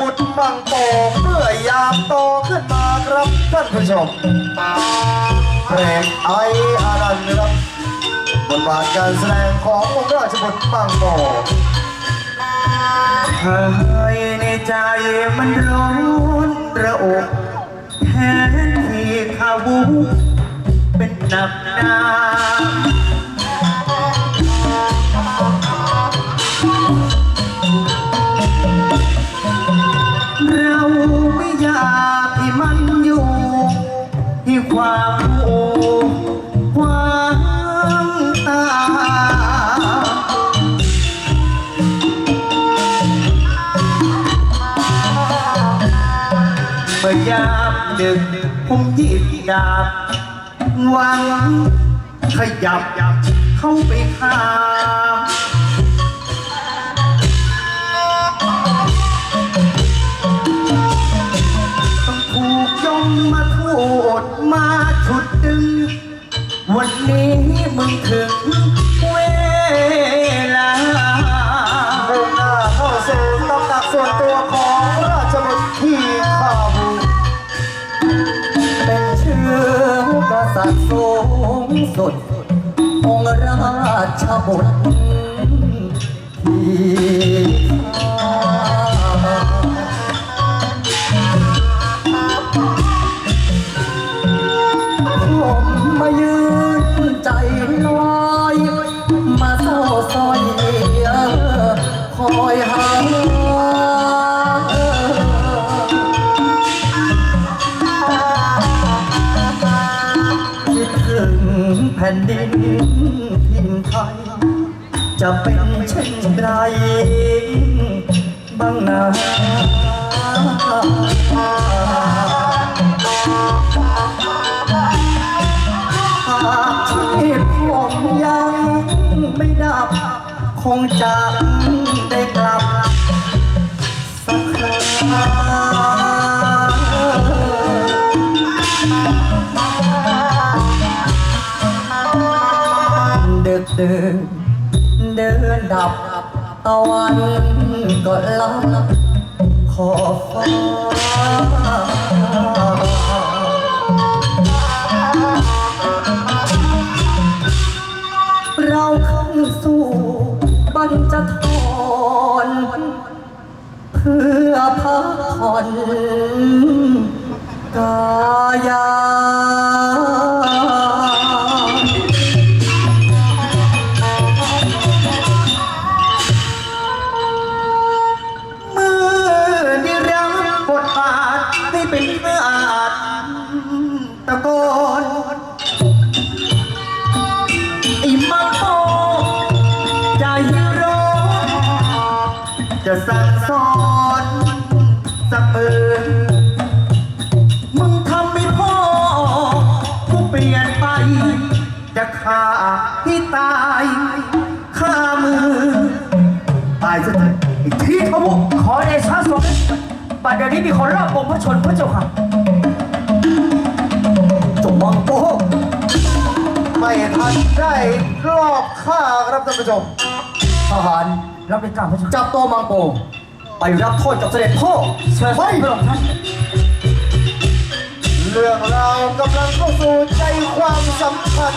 บุตรมังโปเมื่อยามโตขึ้นมาครับท่านผู้ชมเพลงไออารันครับบทบาทการแสดงขององค์ราชบุตรมังโปเฮ้ยในใจมันร้อนระอุแทนที่ขาวุเป็นหนักหนา เราไม่อยากให้มันอยู่ ที่ความโอความตายเมื่อยามดึกผมหยิบดาบหวังขยับเข้าไปฆ่า วันนี้มึงถึงเวลามุ่งหน้าเข้าสู่ตำหนักส่วนตัวของราชบุตรที่ข้าบุเป็นเชื้อกษัตริย์สูงสุดองค์ราชบุตร แผ่นดินทินไทย จะเป็นเช่นไรบ้างนะหากที่ผมยังไม่ดับ คงจะได้กลับสักครั้ง ดึกดื่นเดินดับตะวันก็ลับขอบฟ้าเราเข้าสู่บรรจทรเพื่อพักผ่อนกายา เป็นอาจตะโกนไอ้มังโปใจร้อนจะสั่งสอนสักเอินมึงทำให้พ่อกูเปลี่ยนไป จะฆ่าให้ตายฆ่ามือ ตายซะเถอะไอ้ที่ขมุกขอเดชะทรง บัดเดี๋ยวนี้มีคนรอบองค์พระชนพระเจ้าค่ะจงมังโปไม่ทันได้รอบฆ่าครับท่านผู้ชมทหารรับเป็นกล่าวพระเจ้าจับตัวมังโปไปรับโทษกับเสด็จพ่อเชิญไปพระองค์ท่านเรื่องราวกำลังเข้าสู่ใจความสำคัญ